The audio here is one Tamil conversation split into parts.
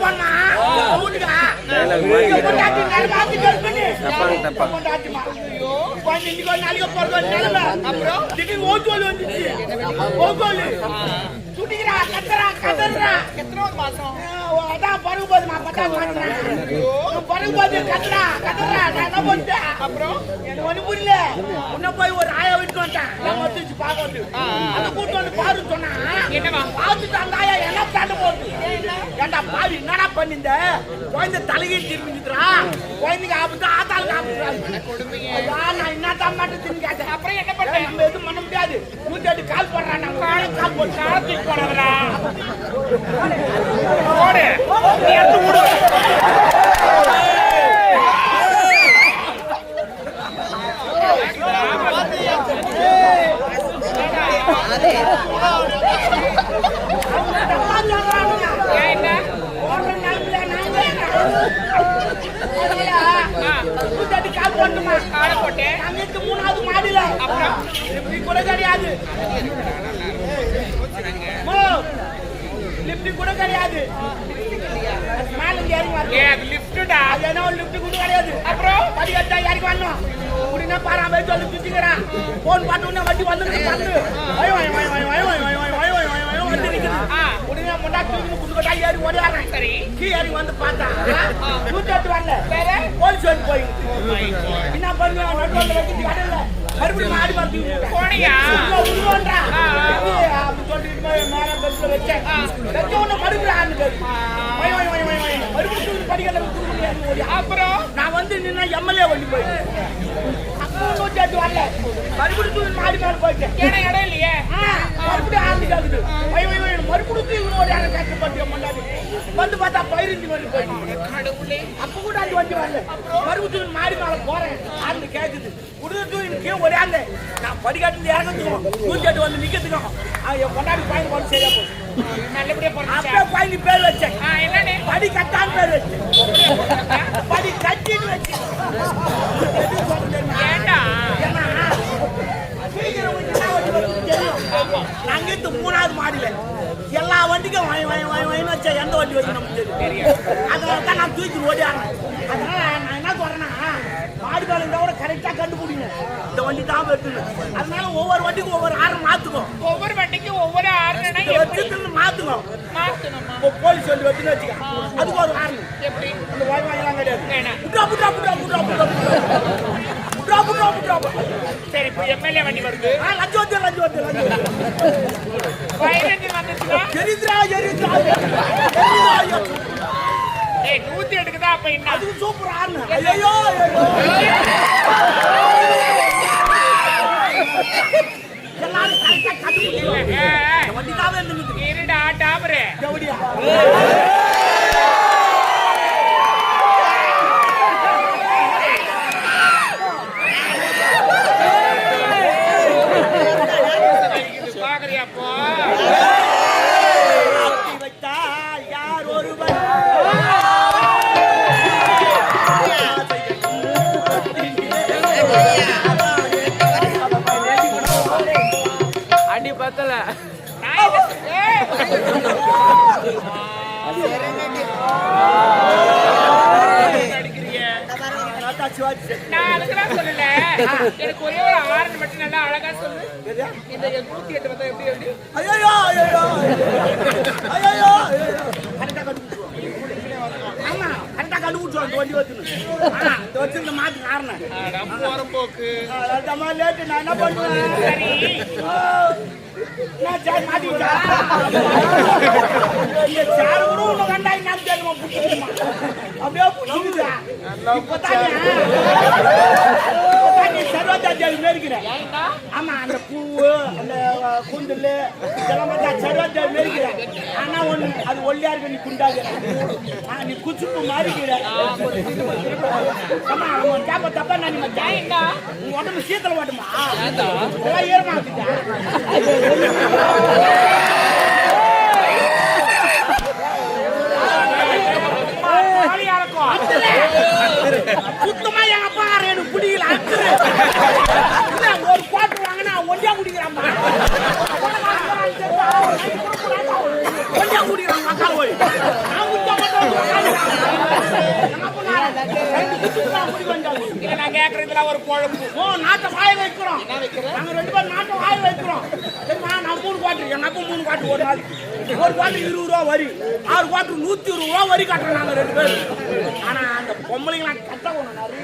போனா வீட்டுக்கா தப்பாங்க தப்பாங்க. கொஞ்சம் இன்னைக்கு ஒரு நாளைக்கு நிலைமை அப்புறம் திடீர்னு ஓட்டோல் வந்துச்சு ஓட்டோல் சுட்டிக்கிறா கத்துறா கத்துறா எத்தனாவது மாசம். அதான் பருகு போது நான் பத்தா மாட்டேன் பருகு போது கத்துறா கத்துறா. நான் என்ன பண்ணிட்டேன்? அப்புறம்? எனக்கு ஒண்ணு புரியல. உன்ன போய் ஒரு ஆயா விட்டு வந்துட்டேன். நான் வந்துச்சு பார்க்க வந்து அந்த கூட்டு வந்து பாரு சொன்னா என்னவா? பார்த்துட்டு அந்த ஆயா என்ன தாண்ட போகுது ஏண்டா பாவி என்னடா பண்ணிந்த? குழந்தை தலைகீழ் திரும்பிச்சுக்கிறா குழந்தைங்க ஆபத்து ஆத்தாளுக்கு ஆபத்து நான் என்ன தான் மாட்டேன்னு கேட்டேன். அப்புறம் என்ன பண்ண? நம்ம எதுவும் பண்ண முடியாது. நூத்தி எட்டு கால் போடுறான் நாங்க காலை கால் போட்டு காலத்துக்கு போனவரா போடு. நீ எடுத்து விடு. ஏன் என்ன ஓடுற நிலமையில நாங்க நூத்தி எட்டு கால் போட்டுமா காலை போட்டு அங்கிட்டு மூணாவது மாடியில அப்புறம் இப்படி கூட கிடையாது லிப்ட் கூட கிடையாது மேல இருந்து இறங்கி வரணும். ஏ அது என்ன லிப்ட் கூட கிடையாது அப்புறம் படி கட்டா இறங்கி வரணும் உடனே பாராம சொல்லி சுத்திக்கிறான் போன் பாட்டு உடனே வண்டி வந்து வந்து நிக்குது. உடனே முண்டா தூக்கி குடுக்கட்டா ஏறி ஓடியாடுறேன் சரி கீ ஏறி வந்து பார்த்தா நூத்தி எட்டு வரல வேற? போலீஸ் வந்து போய் என்ன பண்ணுவேன் நடுவில் வச்சுட்டு கடையில் மறுபடியும் மாடி மரத்து போனியா? உருவான்றா அப்படி சொல்லிட்டு மேல பெருசுல வச்சேன் வச்ச உடனே மறுபடியும் ஆண்டு மறுபடியும் படிக்கல அப்புறம்? நான் வந்து நின்னா எம்எல்ஏ வண்டி போயிட்டேன் அப்பவும் சேர்த்து வரல. மறுபடியும் தூக்கி போயிட்டேன் இடம் இல்லையே? மறுபடியும் ஆண்டு காக்குது. மறுபடியும் தூக்கி ஒரு இடம் கேட்டு வந்து பார்த்தா பயிரிஞ்சி வண்டி போயிட்டு. அப்ப கூட அது வண்டி வரல. மறுபடியும் மாடி மேல போறேன் ஆண்டு கேக்குது. கீழே ஒரே நான் படிக்காட்டுல இறங்கிறதுக்கும் தூக்கிட்டு வந்து நிக்கிறதுக்கும் என் கொண்டாடி பாயிண்ட் போட்டு சரியா போச்சு நல்லபடியா பேர் வச்சேன் படி கட்டான்னு பேர் வச்சேன் படி கட்டின்னு வச்சேன் ஏண்டா? அங்கிருந்து மூணாவது மாடியில. எல்லா வண்டிக்கும் வாங்கி வாங்கி வாங்கி வாங்கி வச்சா எந்த வண்டி வச்சு நமக்கு தெரியும்? அதனால தான் நான் தூக்கி ஓடி அதனால நான் என்ன சொல்றேன்னா மாடி மேல இருந்தா கூட கரெக்டா கண்டுபிடிங்க. இந்த வண்டி தான் வருதுன்னு அதனால ஒவ்வொரு வண்டிக்கும் ஒவ்வொரு ஆரம் மாத்துக்கும். ஒவ்வொரு வண்டிக்கும் ஒவ்வொரு மாத்துக்கும் மாத்தணுமா இப்போ போலீஸ் வண்டி வருதுன்னு வச்சுக்க அதுக்கு ஒரு ஆரம் எப்படி? கிடையாது. புட்ரா சரி இப்போ எம்எல்ஏ வண்டி வருது. ஆ லஞ்சம் வந்து லஞ்சம் வந்து வந்து. எரித்ரா எரித்ரா அப்ப என்ன? அது சூப்பர் ஐயோ எல்லாரும் கரெக்டா கண்டுபிடிக்கல வண்டிதாவே இருந்துட்டு இருடா எனக்கு ஒரே ஒரு ஆரன் மட்டும் நல்லா அழகா சொல்லு. இந்த நூத்தி எட்டு வந்தா எப்படி எப்படி? அனுப்பிச்சு அந்த வண்டி வச்சுன்னு. வச்சிருந்த மாட்டு காரணம் போக்கு. லேட்டு நான் என்ன பண்ணுவேன்? அப்படியே புடிச்சுதா இப்பதான்? சர்வதா ஜெயில் இருக்கிறேன் ஆமா அந்த பூவு அந்த கூந்தல் இதெல்லாம் பார்த்தா சர்வாஜா மேரிக்கிற ஆனா ஒண்ணு அது ஒல்லியா இருக்கு நீ குண்டாக நீ குச்சுப்பு மாறிக்கிற. ஆமா அவன் கேப்ப தப்பா நான் மச்சான். ஏன்டா? உன் உடம்பு சீத்தல ஓட்டுமா? எல்லாம் இருக்கும் சுத்தமா எங்க அப்பா எனக்கு பிடிக்கல அத்துரு இல்ல, ஒரு பாட்டு வாங்கினா ஒண்டியா குடிக்கிறான்பா குடிக்கிறான் மக்கா போய் நான் குடிக்க மாட்டேன் நான் கேக்குறதுல ஒரு குழம்பு ஓ நாட்டை வாய வைக்கிறோம் நாங்க ரெண்டு பேரும் நாட்டை வாய வைக்கிறோம் சரிம்மா நான் மூணு குவாட்டர் எனக்கும் மூணு குவாட்டர் ஒரு நாள் ஒரு குவாட்டர் இருபது ரூபா வரி ஆறு குவாட்டர் நூத்தி இருபது ரூபா வரி கட்டுறோம் நாங்க ரெண்டு பேரும் ஆனா அந்த பொம்பளைங்களா கட்ட ஒண்ணு நிறைய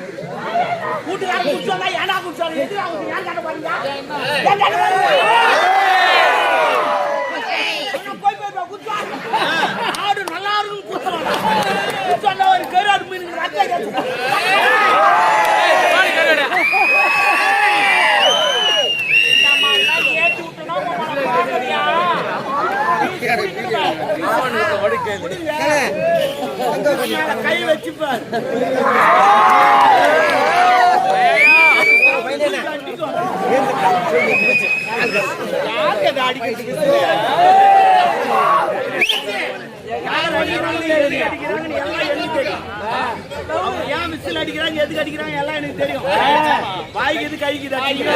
வீட்டுக்காரன் குடிச்சு வந்தா ஏன்டா குடிச்சு வந்தா? ஏன் கட்ட பாருங்க ஏன் கட்ட பாருங்க போய் போய் போய் குடிச்சு வாங்க. ஆடு நல்லா இருக்குன்னு குடிச்சு வாங்க. குடிச்சு வந்தா ஒரு கருவாடு மீனுக்கு ரத்தம் கேட்டு நம்ம எல்லாம் ஏத்தி விட்டோம்னா உங்களை பாக்கறியா? மேல கை வச்சுப்பார் யாருக்கு அதை அடிக்கிறதுக்கு யார் அடிக்கிறாங்க, எதுக்கு அடிக்கிறாங்கன்னு எல்லாம் எனக்கு தெரியும். அவங்க ஏன் விசில் அடிக்கிறாங்க? எதுக்கு அடிக்கிறாங்க? எல்லாம் எனக்கு தெரியும். வாய்க்கு எது கைக்கு அடிக்கிறாங்க ஆ, இருமா, காட்டிக்க.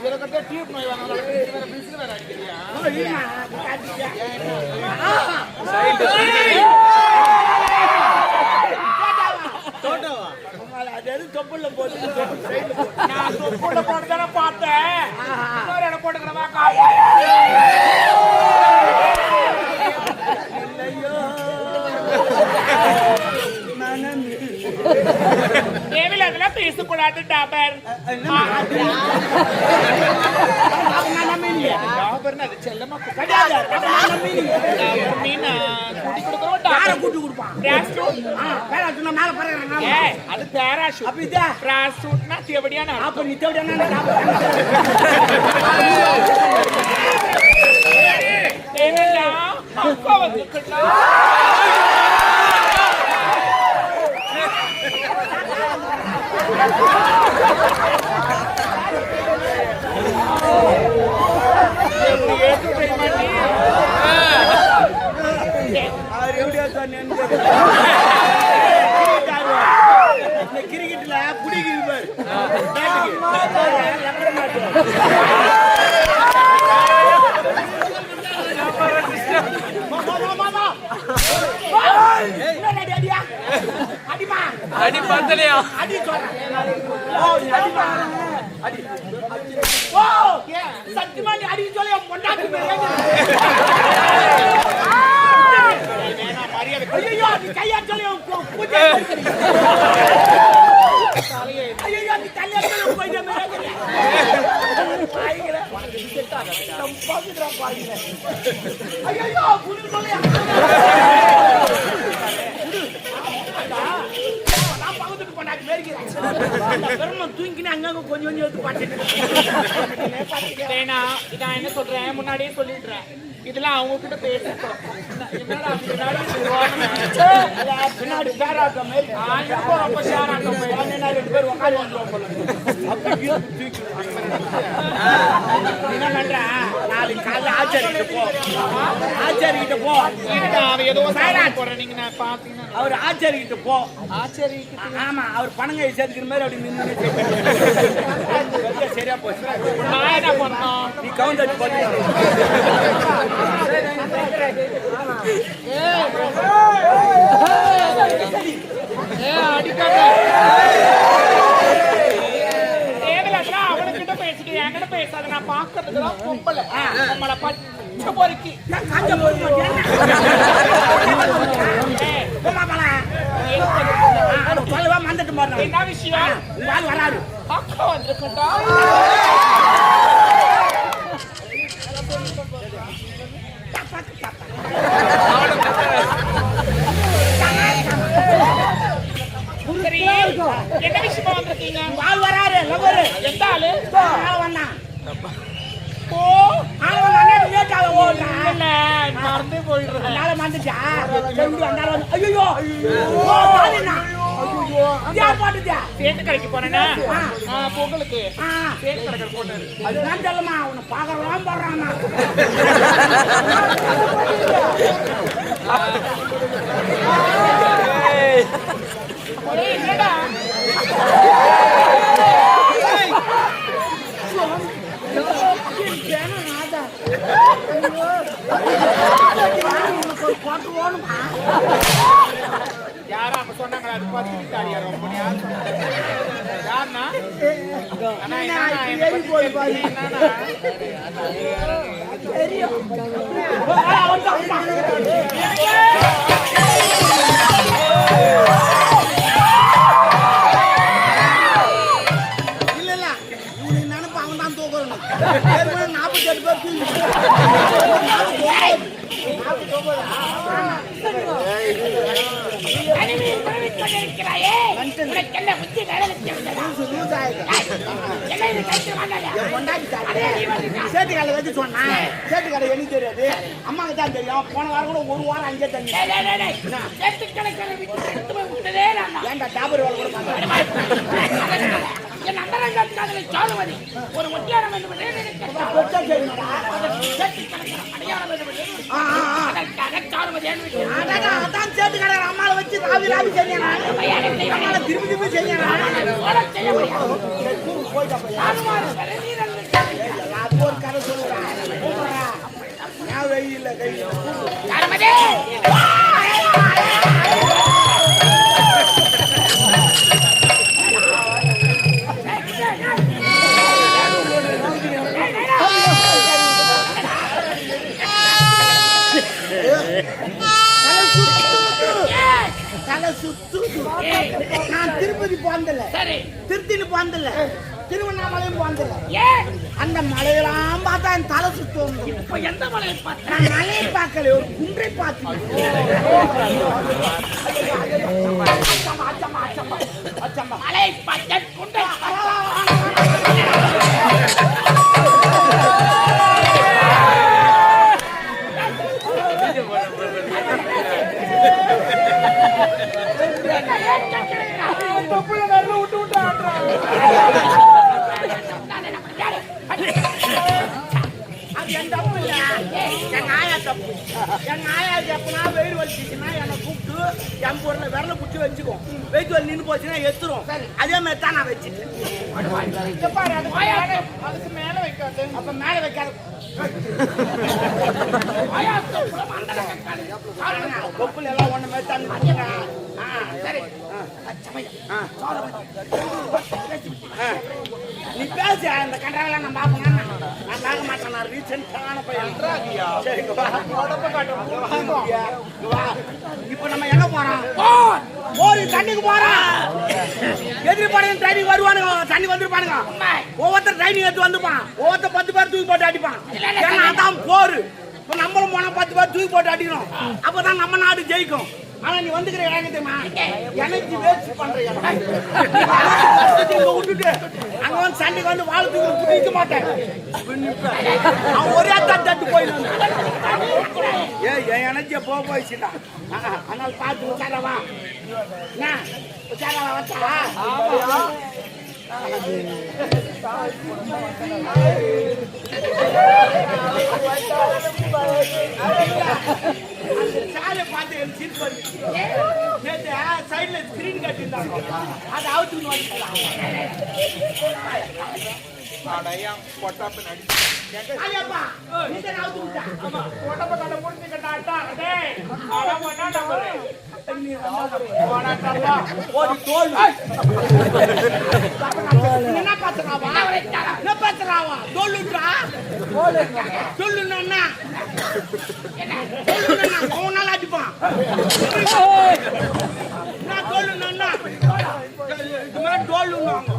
உங்களை அது எது தொப்புள்ள போட்டு தொப்பு சைடுல போட்டு. நான் தொப்புள்ள போட்டுதானே பார்த்தேன். இன்னொரு இடம் போட்டுக்கிறவா காசு. இல்லையோ மனமே தேவையில்லாதெல்லாம் பேசக்கூடாது டாபர். கிடையாது நம்ம மீனிங். டாபர் மீனா, கூட்டி கொடுக்கணும் யாரை டாபர். கூட்டு கொடுப்பான் பிராஸ்டூட். ஆ, வேலை சொன்னா மேல பறக்குறாங்க. ஏய், அது பேராஷூட். அப்ப இதா? பிராஸ்டூட்னா தேவடியான. அப்ப நீ தேவையா நான் சாப்பிடுறேன். தேவையில்லா, அப்பா வந்துருக்குடா. எப்படி ஏத்து தெரியுமா நீ? அவர் எப்படியா சொன்னேன்னு இந்த கிரிக்கெட்ல புடிக்குது பாரு பேட்டுக்கு. அடிமா. அடி பத்தலையா அடி சொல்றேன். அடி. ஓ, சத்தியமா நீ அடி சொல்லி பொண்டாட்டி ஐயோ, நீ கையா சொல்லி பூஜை நீ சொல்லி பூஜை பாக்குறோம், பாய்கிறேன். ஐயையோ, புடி சொல்லி நான் பக்கத்துக்கு பொண்டாட்டி மேய்க்கிறேன். பெருமை தூங்கின்னு அங்கங்க கொஞ்சம் கொஞ்சம் எடுத்து பாத்துட்டு வேணா இதான் என்ன சொல்றேன்? முன்னாடியே சொல்லிடுறேன். இதெல்லாம் அவங்க கிட்ட பேசிட்டோம் பின்னாடி மாதிரி. ரெண்டு உட்காந்து வந்துருவோம் என்ன பண்ற? காலைல ஆச்சாரிக்கிட்ட போ. ஆச்சாரிக்கிட்ட போ. அவன் ஏதோ போடுறேன் நீங்க நான் பாத்தீங்கன்னா அவர் ஆச்சாரிக்கிட்ட போ ஆச்சரி ஆமா அவர் பணங்கை சேர்த்துக்கிற மாதிரி அப்படி நின்று சரியா போச்சு நான் என்ன பண்ணோம் நீ கவுண்ட் அடிச்சு பாத்து ஏ அடிக்காத பேசாத நான் பாக்குறதுக்குலாம் பொம்பளை நம்மளை பச்சை பொறுக்கி காஞ்ச மறந்துட்டு பாருங்க என்ன விஷயம் ஆள் வராரு அக்கா வந்திருக்கட்டா என்ன விஷயமா வந்திருக்கீங்க ஆள் வராரு எந்த ஆளு ஆள் வந்தான் ஓ மறந்தே போயிடுறேன். அதனால வந்து ஐயோ ஐயோ கடைக்கு போனேன்னா ஆ, பொங்கலுக்கு. கடைக்கு போனாரு. அதுதான் தெரியலமா உன்னை போடுறான்னா ஒரே என்னடா ஐயோ உனக்கு ஒரு கொட்டு ஓணுமா யாரும் அவங்க சொன்னாங்களா? அது பத்து தாடியா ரொம்ப யார் சொன்னாங்க? தாலி. சேட்டு கடையில் வச்சு சொன்னேன் சேட்டு எனக்கு தெரியாது அம்மாவுக்கு தான் தெரியும் போன வாரம் கூட ஒரு வாரம் அங்கே தண்ணி டேய், ஏன்டா டாபர் வேலை கூட என் அந்தரங்கத்துக்காக சோறுமதி ஒரு ஒட்டியாரம் வேண்டும். சேர்த்து கிடக்கிற அடையாளம் வேண்டும். அதற்காக அடடா, அதான் சேட்டு கடை அம்மாவை வச்சு ராவி செஞ்சேன் திரும்பி திரும்பி செஞ்சேன் செய்ய ஒரு கதை வெயில் கை தலை சுத்துது. நான் திருப்பதி சரி திருத்தின்னு போனதில்ல திருவண்ணாமலையும் ஏன் அந்த மலையெல்லாம் பார்த்தா என் தலை சுத்தம் இப்ப எந்த மலையை நான் மலையை பார்க்கல ஒரு குன்றை பார்த்தேன் அச்சம்மா, அச்சம்மா, அச்சம்மா, அச்சம்மா. மலையை பார்த்த குண்டை தொப்புல நடுவுல விட்டு விட்டு ஆடுறான். என் தப்பு இல்ல. என் ஆயா தப்பு. என் ஆயா எப்பனா வெயில் வலிச்சுச்சுன்னா என்னை கூப்பிட்டு என் பொருளை விரல பிடிச்சி வச்சுக்கும் வெயிட் வலி நின்று போச்சுன்னா எத்துரும். அதே மாதிரி தான் நான் வச்சுட்டேன் அதுக்கு மேல- அதுக்கு மேல வைக்காது. அப்ப மேல வைக்காத. கொப்புல எல்லாம் ஒண்ணு சரி. நீ பேசு அந்த கண்டாவெல்லாம் நான் பார்ப்பேன். நான் பார்க்க மாட்டேன். நான் ரீசெண்டான பையன். வா. இப்ப நம்ம எங்க போறோம் போர் தண்ணிக்கு போறோம் எதிரி படையும் ட்ரைனிங் வருவானுங்க. தண்ணி வந்துருப்பானுங்க. ஒவ்வொருத்தர் ட்ரைனிங் எடுத்து வந்துப்பான். ஒவ்வொருத்தர் பத்து பேர் தூக்கி போட்டு அடிப்பான். ஏன்னா அதான் போர். இப்ப நம்மளும் போனா பத்து பேர் தூக்கி போட்டு அடிக்கணும். அப்பதான் நம்ம நாடு ஜெயிக்கும். ஆனா நீ வந்துக்கிற இடம் தெரியுமா? எனர்ஜி வேஸ்ட் பண்றீங்க விட்டுட்டு அங்க வந்து சண்டைக்கு வந்து வாழ் தூக்கி மாட்டேன். அவன் ஒரே தட்டு தட்டு போயிடும் ஏ என் எனர்ஜியை போக போயிடுச்சுடா. அதனால பார்த்து உட்காரவா. என்ன? உட்காரவா வச்சா? அந்த ஸ்கிரீன் கட்டியிருந்தாங்க அதை அவுத்துன்னு வந்து அடையாம் பொட்டாப்பு என்ன பாத்துறாவா என்ன பாத்துறாவா தோல்லுன்றா? சொல்லுன்னா சொல்லுன்னா நாள் அடிப்பான். நான் நான் நோவுதான்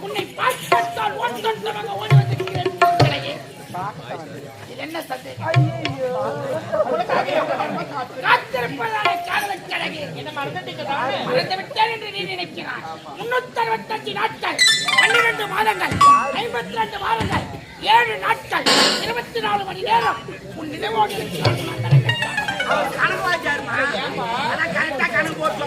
உன்னை பார்த்தால் ஒன்றொன்றமாக என்ன சந்தேகம் காத்திருப்பதாலே காதல் கிழகு என்று பன்னிரண்டு மாதங்கள் ஐம்பத்தி ரெண்டு மாதங்கள் ஏழு நாட்கள் இருபத்தி நாலு மணி நேரம் உன் நினைவோடு கரெக்டா கணக்கு போட்டு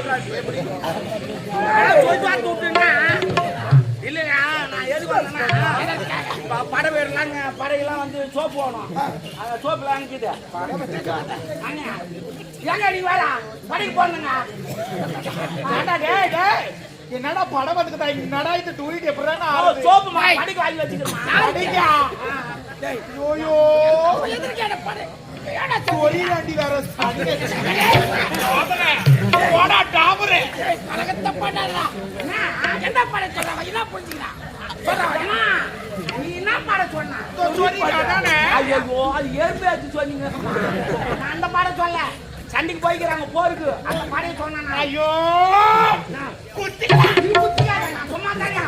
இல்லையா அங்க படையெல்லாம் வந்து சோப்பு போகணும் அந்த சோப்புல அனுப்பிது எங்க நீ வேற படைக்கு டேய் என்னடா படம் வந்துக்குதா என்னடா இது? டூரிட் எப்படிடா சோப்பு மா படைக்கு வாங்கி வச்சுக்கிறோம் அடிக்கா யோயோ எதிர்க்க என்ன பாரு ஏடா ஒரே வண்டி வேற. போடா டாபரே கலகத்தை என்ன பண்ண சொல்றாங்க என்ன புரிஞ்சுக்கிறா அம்மா, நீ என்ன பாடம் சொன்ன? ஐயோ அது எறும்பு சொன்னீங்க நான் அந்த பாடம் சொல்ல. சண்டைக்கு போய்க்கிறாங்க போருக்கு. அந்த பாடம் சொன்னா ஐயோ! சும்மா தானே